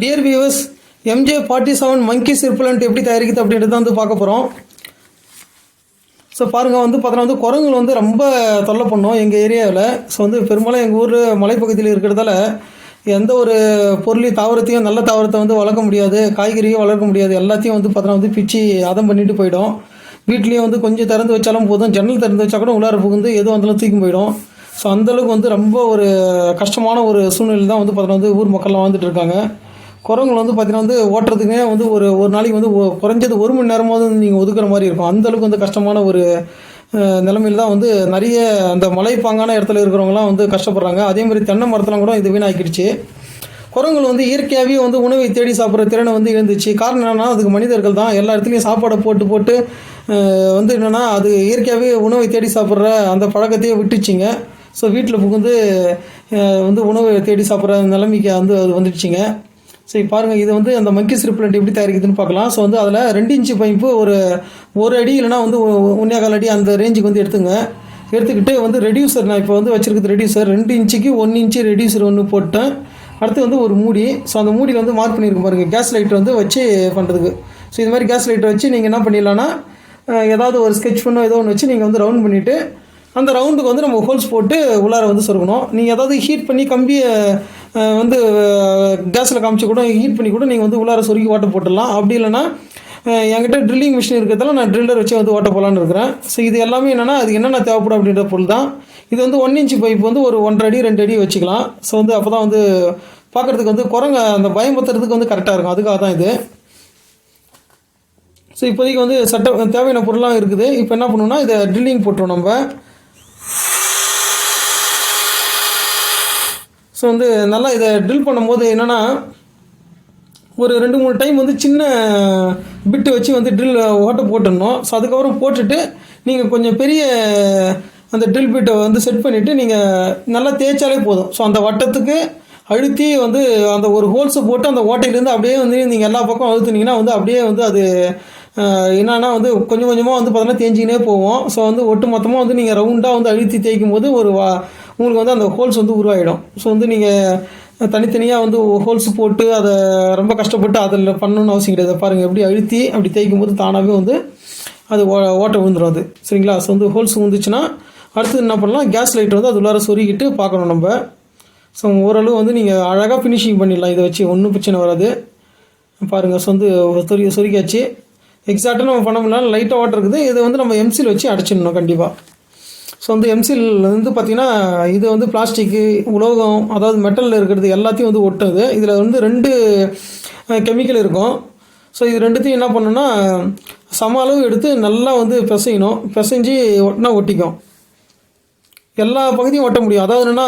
Dear viewers MJ forty seven மங்கி சிர்புலண்ட் எப்படி தயாரிக்குது அப்படின்றத வந்து பார்க்க போகிறோம் ஸோ பாருங்கள் வந்து பார்த்தோன்னா வந்து குரங்குகள் வந்து ரொம்ப தொல்லை பண்ணோம் எங்கள் ஏரியாவில். ஸோ வந்து பெரும்பாலும் எங்கள் ஊர் மலைப்பகுதியில் இருக்கிறதால எந்த ஒரு பொருளையும் தாவரத்தையும் நல்ல தாவரத்தை வந்து வளர்க்க முடியாது காய்கறியும் வளர்க்க முடியாது. எல்லாத்தையும் வந்து பார்த்தோன்னா வந்து பிச்சு அதம் பண்ணிட்டு போயிடும். வீட்லேயும் வந்து கொஞ்சம் திறந்து வச்சாலும் போதும். ஜன்னல் திறந்து வச்சா கூட உள்ளார புகுந்து எதுவும் வந்தாலும் தூக்கி போயிடும். ஸோ அந்தளவுக்கு வந்து ரொம்ப ஒரு கஷ்டமான ஒரு சூழ்நிலை தான் வந்து பார்த்தோன்னா வந்து ஊர் மக்கள்லாம் வாழ்ந்துட்டு இருக்காங்க. குரங்குகள் வந்து பார்த்தீங்கன்னா வந்து ஓட்டுறதுக்குனே வந்து ஒரு ஒரு நாளைக்கு வந்து குறைஞ்சது ஒரு மணி நேரமாவது வந்து நீங்கள் ஒதுக்குற மாதிரி இருக்கும். அந்தளவுக்கு வந்து கஷ்டமான ஒரு அஹ், தான் வந்து நிறைய அந்த மலைப்பாங்கான இடத்துல இருக்கிறவங்கலாம் வந்து கஷ்டப்படுறாங்க. அதே மாதிரி தென்னை மரத்தெலாம் கூட இது வீணாக்கிடுச்சு. குரங்குகள் வந்து இயற்கையாகவே வந்து உணவை தேடி சாப்பிட்ற திறனை வந்து இருந்துச்சு காரணம் என்னென்னா அதுக்கு மனிதர்கள் தான் எல்லா இடத்துலையும் சாப்பாடை போட்டு போட்டு வந்து என்னென்னா அது இயற்கையாகவே உணவை தேடி சாப்பிட்ற அந்த பழக்கத்தையே விட்டுச்சிங்க. ஸோ வீட்டில் புகுந்து வந்து உணவை தேடி சாப்பிட்ற நிலைமைக்கு வந்து அது வந்துடுச்சிங்க. சரி பாருங்கள் இது வந்து அந்த மங்கி ரிப்ளண்ட் எப்படி தயாரிக்குதுன்னு பார்க்கலாம். ஸோ வந்து அதில் ரெண்டு இன்ச்சு பைப்பு ஒரு ஒரு அடி இல்லைனா வந்து ஒன்றே கால் அடி அந்த ரேஞ்சுக்கு வந்து எடுத்துங்க. எடுத்துக்கிட்டு வந்து ரெடியூசர் நான் இப்போ வந்து வச்சிருக்கிறது ரெடியூசர் ரெண்டு இன்ச்சுக்கு ஒன் இன்ச்சு ரெடியூசர் ஒன்று போட்டேன். அடுத்து வந்து ஒரு மூடி. ஸோ அந்த மூடியில் வந்து மார்க் பண்ணியிருக்கோம் பாருங்கள் கேஸ் லைட் வந்து வச்சு பண்ணுறதுக்கு ஸோ இது மாதிரி கேஸ் லைட்டை வச்சு நீங்கள் என்ன பண்ணிடலான்னா ஏதாவது ஒரு ஸ்கெட்ச் பண்ணோ ஏதோ ஒன்று வச்சு நீங்கள் வந்து ரவுண்ட் பண்ணிவிட்டு அந்த ரவுண்டுக்கு வந்து நம்ம ஹோல்ஸ் போட்டு உள்ளார வந்து சொருகணும். நீங்கள் ஏதாவது ஹீட் பண்ணி கம்பியை வந்து கேஸில் காமிச்சு கூட ஹீட் பண்ணி கூட நீங்கள் வந்து உள்ளார சுருக்கி ஓட்ட போட்டுடலாம். அப்படி இல்லைன்னா என்கிட்ட ட்ரில்லிங் மிஷின் இருக்கிறதால நான் ட்ரில்லர் வச்சு வந்து ஓட்ட போகலான்னு இருக்கிறேன். ஸோ இது எல்லாமே என்னென்னா அது என்னென்ன தேவைப்படும் அப்படின்ற பொருள் தான். இது வந்து ஒன் இன்ச் பைப் வந்து ஒரு ஒன்றரை அடி ரெண்டு அடி வச்சுக்கலாம். ஸோ வந்து அப்போ தான் வந்து பார்க்குறதுக்கு வந்து குரங்க அந்த பயமுத்துறதுக்கு வந்து கரெக்டாக இருக்கும். அதுக்காக தான் இது. ஸோ இப்போதைக்கு வந்து சட்ட தேவையான பொருளாக இருக்குது. இப்போ என்ன பண்ணணும்னா இதை ட்ரில்லிங் போட்டுரும் நம்ம. ஸோ வந்து நல்லா இதை ட்ரில் பண்ணும்போது என்னென்னா ஒரு ரெண்டு மூணு டைம் வந்து சின்ன பிட்டு வச்சு வந்து ட்ரில் ஓட்ட போட்டுடணும். ஸோ அதுக்கப்புறம் போட்டுட்டு நீங்கள் கொஞ்சம் பெரிய அந்த ட்ரில் பிட்டை வந்து செட் பண்ணிவிட்டு நீங்கள் நல்லா தேய்ச்சாலே போதும். ஸோ அந்த வட்டத்துக்கு அழுத்தி வந்து அந்த ஒரு ஹோல்ஸை போட்டு அந்த ஓட்டையிலேருந்து அப்படியே வந்து நீங்கள் எல்லா பக்கம் அழுத்துனீங்கன்னா வந்து அப்படியே வந்து அது என்னென்னா வந்து கொஞ்சம் கொஞ்சமாக வந்து பார்த்தோன்னா தேஞ்சிக்கினே போவோம். ஸோ வந்து ஒட்டு மொத்தமாக வந்து நீங்கள் ரவுண்டாக வந்து அழுத்தி தேய்க்கும் போது ஒரு வா உங்களுக்கு வந்து அந்த ஹோல்ஸ் வந்து உருவாகிடும் ஸோ வந்து நீங்கள் தனித்தனியாக வந்து ஹோல்ஸ் போட்டு அதை ரொம்ப கஷ்டப்பட்டு அதில் பண்ணணும்னு அவசியம் கிடையாது. பாருங்கள் எப்படி அழுத்தி அப்படி தேய்க்கும் போது தானாகவே வந்து அது ஓ- ஓட்டை விழுந்துடும் அது. சரிங்களா? ஸோ வந்து ஹோல்ஸ் விழுந்துச்சுன்னா அடுத்து என்ன பண்ணலாம்? கேஸ் லைட் வந்து அது உள்ளார சொருகிட்டு பார்க்கணும் நம்ம. ஸோ ஓரளவு வந்து நீங்கள் அழகாக ஃபினிஷிங் பண்ணிடலாம் இதை வச்சு. ஒன்றும் பிரச்சனை வராது. பாருங்கள் ஸோ வந்து சொருகி சொருகியாச்சு. எக்ஸாக்டாக நம்ம பண்ண முடியல. லைட்டாக வாட்டர் இருக்குது. இதை வந்து நம்ம எம்சில் வச்சு அடைச்சிடணும் கண்டிப்பாக ஸோ வந்து எம்சில் வந்து பார்த்திங்கன்னா இது வந்து பிளாஸ்டிக்கு உலோகம் அதாவது மெட்டலில் இருக்கிறது எல்லாத்தையும் வந்து ஒட்டுது இதில் வந்து ரெண்டு கெமிக்கல் இருக்கும். ஸோ இது ரெண்டுத்தையும் என்ன பண்ணணும்னா சம அளவு எடுத்து நல்லா வந்து பிசையணும். பிசைஞ்சு ஒட்டினா ஒட்டிக்கும். எல்லா பகுதியும் ஓட்ட முடியும். அதாவது என்னென்னா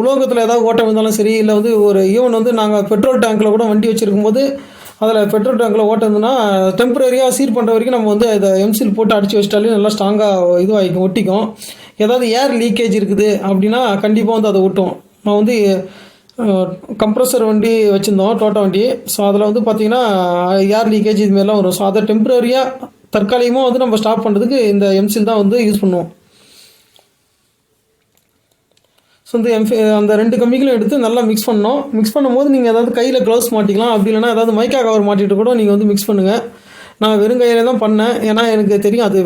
உலோகத்தில் ஏதாவது ஓட்டம் இருந்தாலும் சரி இல்லை வந்து ஒரு ஈவன் வந்து நாங்கள் பெட்ரோல் டேங்க்கில் கூட வண்டி வச்சுருக்கும் போது அதில் பெட்ரோல் டேங்கில் ஓட்டம் இருந்ததுன்னா டெம்பரரியாக சீர் பண்ணுற வரைக்கும் நம்ம வந்து அதை எம்சில் போட்டு அடித்து வச்சிட்டாலே நல்லா ஸ்ட்ராங்காக இதுவாகிக்கும் ஒட்டிக்கும். ஏதாவது ஏர் லீக்கேஜ் இருக்குது அப்படின்னா கண்டிப்பாக வந்து அதை ஒட்டும். நான் வந்து கம்ப்ரஸர் வண்டி வச்சுருந்தோம் டோட்டா வண்டி. ஸோ அதில் வந்து பார்த்திங்கன்னா ஏர் லீக்கேஜ் இதுமாரிலாம் வரும். ஸோ அதை டெம்பரரியாக தற்காலிகமாக வந்து நம்ம ஸ்டாப் பண்ணுறதுக்கு இந்த எம்சில் தான் வந்து யூஸ் பண்ணுவோம். ஸோ இந்த அந்த ரெண்டு கம்பிகளும் எடுத்து நல்லா மிக்ஸ் பண்ணோம் மிக்ஸ் பண்ணும்போது நீங்கள் ஏதாவது கையில் க்ளவுஸ் மாட்டிக்கலாம். அப்படி இல்லைன்னா ஏதாவது மைக்கா கவர் மாட்டிட்டு கூட நீங்கள் வந்து மிக்ஸ் பண்ணுங்கள் நான் வெறும் கையில் தான் பண்ணேன். ஏன்னா எனக்கு தெரியும் அது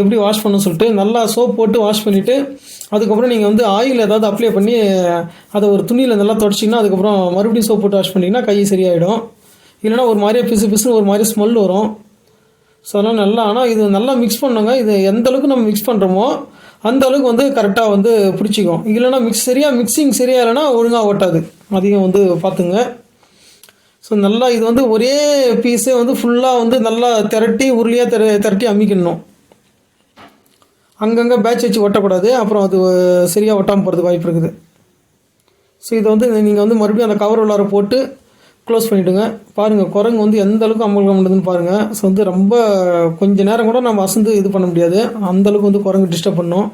எப்படி வாஷ் பண்ண சொல்லிட்டு. நல்லா சோப் போட்டு வாஷ் பண்ணிவிட்டு அதுக்கப்புறம் நீங்கள் வந்து ஆயில் ஏதாவது அப்ளை பண்ணி அதை ஒரு துணியில் நல்லா தொடச்சிங்கன்னா அதுக்கப்புறம் மறுபடியும் சோப் போட்டு வாஷ் பண்ணிங்கன்னா கை சரியாயிடும். இல்லைன்னா ஒரு மாதிரியே பிசு பிசுன்னு ஒரு மாதிரி ஸ்மெல் வரும். ஸோ அதெல்லாம் நல்லா ஆனால் இது நல்லா மிக்ஸ் பண்ணுங்க. இது எந்த அளவுக்கு நம்ம மிக்ஸ் பண்ணுறோமோ அந்த அளவுக்கு வந்து கரெக்டாக வந்து பிடிச்சிக்கும். இல்லைனா மிக்ஸ் சரியாக மிக்சிங் சரியாக இல்லைன்னா ஒழுங்காக ஓட்டாது அதிகம் வந்து பார்த்துங்க. ஸோ நல்லா இது வந்து ஒரே பீஸே வந்து ஃபுல்லாக வந்து நல்லா திரட்டி உருளியாக திர திரட்டி அமிக்கணும். அங்கங்கே பேட்ச் வச்சு ஒட்டக்கூடாது. அப்புறம் அது சரியாக ஒட்டாமல் போகிறதுக்கு வாய்ப்பு இருக்குது. ஸோ இதை வந்து நீங்கள் வந்து மறுபடியும் அந்த கவர் உள்ளார போட்டு க்ளோஸ் பண்ணிவிடுங்க பாருங்கள் குரங்கு வந்து எந்த அளவுக்கு அமல்கம் பண்ணுதுன்னு பாருங்கள் ஸோ வந்து ரொம்ப கொஞ்ச நேரம் கூட நம்ம அசந்து இது பண்ண முடியாது. அந்த அளவுக்கு வந்து குரங்கு டிஸ்டர்ப் பண்ணோம்.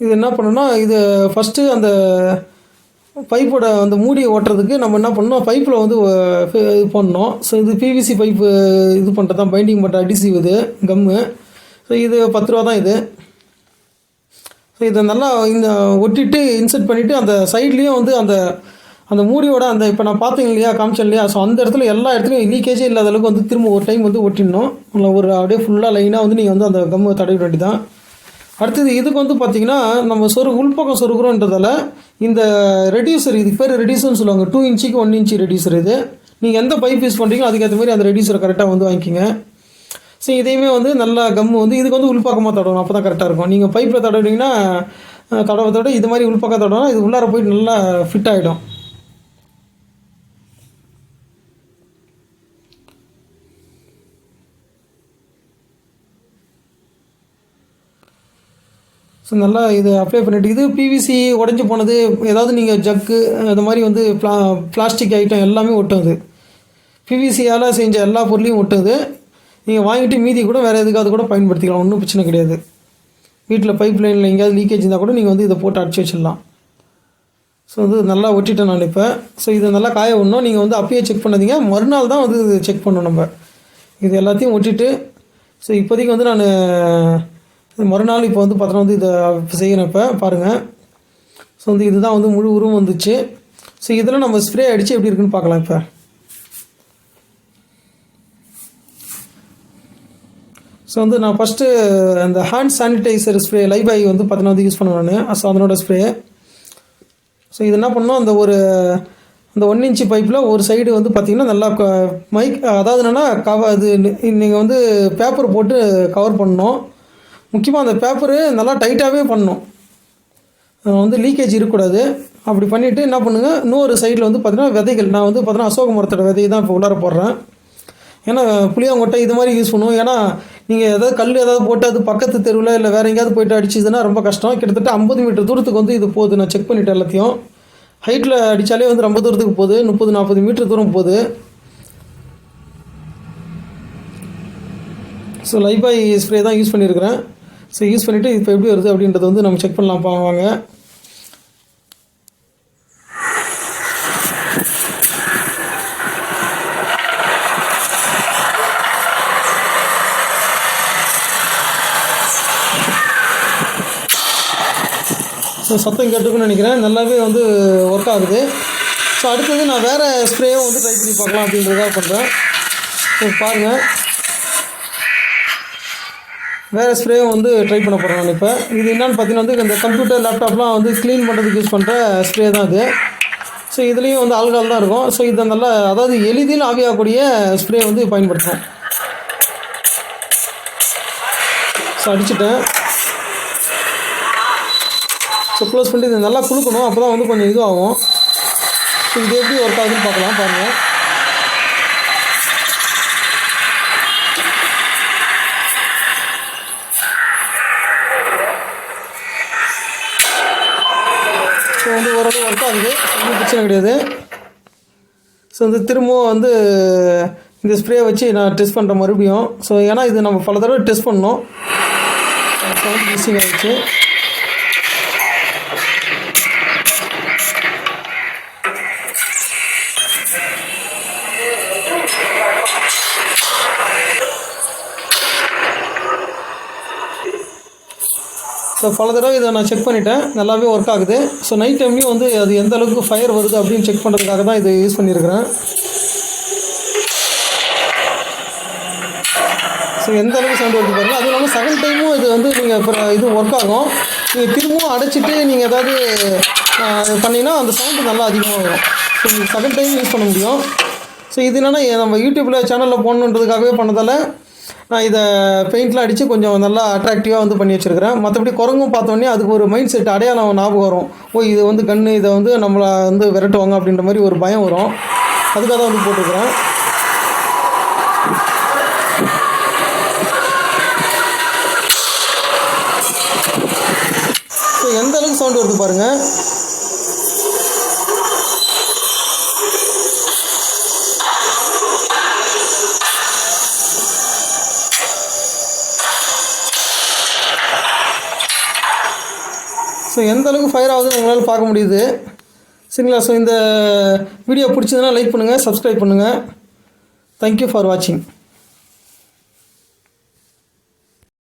இது என்ன பண்ணணும்னா இது ஃபஸ்ட்டு அந்த பைப்போட அந்த மூடியை ஓட்டுறதுக்கு நம்ம என்ன பண்ணணும் பைப்பில் வந்து இது பண்ணணும் ஸோ இது பிவிசி பைப்பு இது பண்ணுறது தான் பைண்டிங் பண்ணுற அடிசி இது கம்மு ஸோ இது பத்து ரூபா தான் இது. ஸோ இதை நல்லா இந்த ஒட்டிட்டு இன்சர்ட் பண்ணிவிட்டு அந்த சைட்லேயும் வந்து அந்த அந்த மூடியோட அந்த இப்போ நான் பார்த்தீங்க இல்லையா காமிச்சேன் இல்லையா? ஸோ அந்த இடத்துல எல்லா இடத்துலையும் லீக்கேஜே இல்லாத அளவுக்கு வந்து திரும்ப ஒரு டைம் வந்து ஒட்டிடணும். இல்லை ஒரு அப்படியே ஃபுல்லாக லைனாக வந்து நீங்கள் வந்து அந்த கம்மை தடவி வேண்டியதான் அடுத்தது இதுக்கு வந்து பார்த்தீங்கன்னா நம்ம சொரு உள்பக்கம் சொருகிறோன்றதால இந்த ரெடியூசர் இதுக்கு பேர் ரெடியூசர்னு சொல்லுவாங்க. டூ இன்ச்சுக்கு ஒன் இன்ச்சு ரெடியூசர் இது. நீங்கள் எந்த பைப் யூஸ் பண்ணுறீங்களோ அதுக்கேற்ற மாதிரி அந்த ரெடியூசரை கரெக்டாக வந்து வாங்கிக்கிங்க. ஸோ இதையுமே வந்து நல்லா கம்மு வந்து இதுக்கு வந்து உள்பாக்கமாக தடவணும். அப்போ தான் கரெக்டாக இருக்கும். நீங்கள் பைப்பில் தடவினீங்கன்னா தடவை தடவை இது மாதிரி உள்பாக்கம் தடவினா இது உள்ளார போயிட்டு நல்லா ஃபிட் ஆகிடும் ஸோ நல்லா இது அப்ளை பண்ணிட்டு இது பிவிசி உடஞ்சி போனது ஏதாவது நீங்கள் ஜக்கு அது மாதிரி வந்து பிளா பிளாஸ்டிக் ஐட்டம் எல்லாமே ஒட்டும் அது பிவிசியால் செஞ்ச எல்லா பொருளையும் ஒட்டுது நீங்கள் வாங்கிட்டு மீதி கூட வேறு எதுக்காவது கூட பயன்படுத்திக்கலாம். ஒன்றும் பிரச்சனை கிடையாது. வீட்டில் பைப் லைனில் எங்கேயாவது லீக்கேஜ் இருந்தால் கூட நீங்கள் வந்து இதை போட்டு அடிச்சு வச்சிடலாம். ஸோ வந்து நல்லா ஒட்டிட்டேன் நான் இப்போ. ஸோ இதை நல்லா காய விடணும். நீங்கள் வந்து அப்பயே செக் பண்ணாதீங்க. மறுநாள் தான் வந்து செக் பண்ணணும் நம்ம. இது எல்லாத்தையும் ஒட்டிட்டு ஸோ இப்போதைக்கு வந்து நான் மறுநாள் இப்போ வந்து பார்த்தோன்னா வந்து இதை செய்கிறேன் இப்போ. பாருங்கள் ஸோ வந்து இதுதான் வந்து முழு உருவம் வந்துச்சு. ஸோ இதெல்லாம் நம்ம ஸ்ப்ரே அடித்து எப்படி இருக்குன்னு பார்க்கலாம் இப்போ. ஸோ வந்து நான் ஃபஸ்ட்டு அந்த ஹேண்ட் சானிடைசர் ஸ்ப்ரே லைபாய் வந்து பார்த்தீங்கன்னா வந்து யூஸ் பண்ணுவேன் நான். ஸோ அதனோட ஸ்ப்ரே ஸோ இது என்ன பண்ணோம்? அந்த ஒரு அந்த ஒன் இன்ச்சு பைப்பில் ஒரு சைடு வந்து பார்த்திங்கன்னா நல்லா க- மைக் அதாவது என்னென்னா கவ அது நீங்கள் வந்து பேப்பர் போட்டு கவர் பண்ணணும். முக்கியமாக அந்த பேப்பரு நல்லா டைட்டாகவே பண்ணணும். வந்து லீக்கேஜ் இருக்கக்கூடாது. அப்படி பண்ணிவிட்டு என்ன பண்ணுங்கள் இன்னொரு சைடில் வந்து பார்த்திங்கன்னா விதைகள் நான் வந்து பார்த்தீங்கன்னா அசோக மரத்தோட விதையை தான் இப்போ உள்ளார போடுறேன். ஏன்னா புளியாங்கொட்டை இது மாதிரி யூஸ் பண்ணுவோம். ஏன்னா நீங்கள் ஏதாவது கல் ஏதாவது போட்டு அது பக்கத்து தெருவில் இல்லை வேறு எங்கேயாவது போய்ட்டு அடிச்சதுன்னா ரொம்ப கஷ்டம். கிட்டத்தட்ட ஐம்பது மீட்டர் தூரத்துக்கு வந்து இது போகுது. நான் செக் பண்ணிட்டேன் எல்லாத்தையும். ஹைட்டில் அடித்தாலே வந்து ரொம்ப தூரத்துக்கு போகுது. முப்பது நாற்பது மீட்டர் தூரம் போகுது. ஸோ லைஃபாய் ஸ்ப்ரே தான் யூஸ் பண்ணியிருக்கிறேன் ஸோ யூஸ் பண்ணிவிட்டு இப்போ எப்படி வருது அப்படின்றத வந்து நம்ம செக் பண்ணலாம் வாங்க. சத்தம் கேட்டுக்குன்னு நினைக்கிறேன். நல்லாவே வந்து ஒர்க் ஆகுது. ஸோ அடுத்தது நான் வேறு ஸ்ப்ரேயும் வந்து ட்ரை பண்ணி பார்க்கலாம் அப்படின்றதாக பண்ணுறேன் பாருங்கள் வேறு ஸ்ப்ரேயும் வந்து ட்ரை பண்ண போகிறேன் நான் இப்போ. இது என்னென்னு பார்த்தீங்கன்னா வந்து இந்த கம்ப்யூட்டர் லேப்டாப்லாம் வந்து க்ளீன் பண்ணுறதுக்கு யூஸ் பண்ணுற ஸ்ப்ரே தான் இது. ஸோ இதுலேயும் வந்து ஆல்கால் தான் இருக்கும். ஸோ இதை நல்லா அதாவது எளிதில் ஆவியாகக்கூடிய ஸ்ப்ரே வந்து பயன்படுத்தும் ஸோ அடிச்சிட்டேன். ஸோ க்ளோஸ் பண்ணிட்டு இதை நல்லா குழுக்கணும் அப்போ தான் வந்து கொஞ்சம் இதுவாகும். ஸோ இது எப்படி ஒர்க் ஆகுதுன்னு பார்க்கலாம். பாருங்கள் ஸோ வந்து ஓரளவு ஒர்க் ஆகுது. ஒன்றும் பிரச்சனை கிடையாது. ஸோ வந்து திரும்பவும் வந்து இந்த ஸ்ப்ரே வச்சு நான் டெஸ்ட் பண்ணுறேன் மறுபடியும். ஸோ ஏன்னா இது நம்ம பல தடவை டெஸ்ட் பண்ணோம். சவுண்ட் மிஸ்ஸிங் ஆகிடுச்சு ஸோ பல தடவை இதை நான் செக் பண்ணிட்டேன். நல்லாவே ஒர்க் ஆகுது. ஸோ நைட் டைம்லேயும் வந்து அது எந்த அளவுக்கு ஃபயர் வருது அப்படின்னு செக் பண்ணுறதுக்காக தான் இது யூஸ் பண்ணியிருக்கிறேன் ஸோ எந்த அளவுக்கு சவுண்ட் வருது பாருங்கள் அதுவும் இல்லாமல் செகண்ட் டைமும் இது வந்து நீங்கள் இது ஒர்க் ஆகும். நீங்கள் திரும்பவும் அடைச்சிட்டு நீங்கள் ஏதாவது பண்ணிங்கன்னா அந்த சவுண்டு நல்லா அதிகமாக வரும். ஸோ நீங்கள் செகண்ட் டைம் யூஸ் பண்ண முடியும். ஸோ இது என்னென்னா நம்ம யூடியூப்பில் சேனலில் போடணுன்றதுக்காகவே பண்ணதால் நான் இதை பெயிண்ட்லாம் அடித்து கொஞ்சம் நல்லா அட்ராக்டிவாக வந்து பண்ணி வச்சுருக்கிறேன். மற்றபடி குரங்கும் பார்த்தோன்னே அதுக்கு ஒரு மைண்ட் செட் அடையாளம் ஞாபகம் வரும். ஓ இது வந்து கன்று இதை வந்து நம்மளை வந்து விரட்டுவாங்க அப்படின்ற மாதிரி ஒரு பயம் வரும். அதுக்காக தான் வந்து போட்டிருக்கிறேன். ஸோ எந்த அளவுக்கு சவுண்ட் வருது பாருங்கள் ஸோ எந்த அளவுக்கு ஃபயர் ஆகுதுன்னு உங்களால் பார்க்க முடியுது. சரிங்களா? ஸோ இந்த வீடியோ பிடிச்சதுன்னா லைக் பண்ணுங்கள் சப்ஸ்கிரைப் பண்ணுங்கள் தேங்க்யூ ஃபார் வாட்சிங்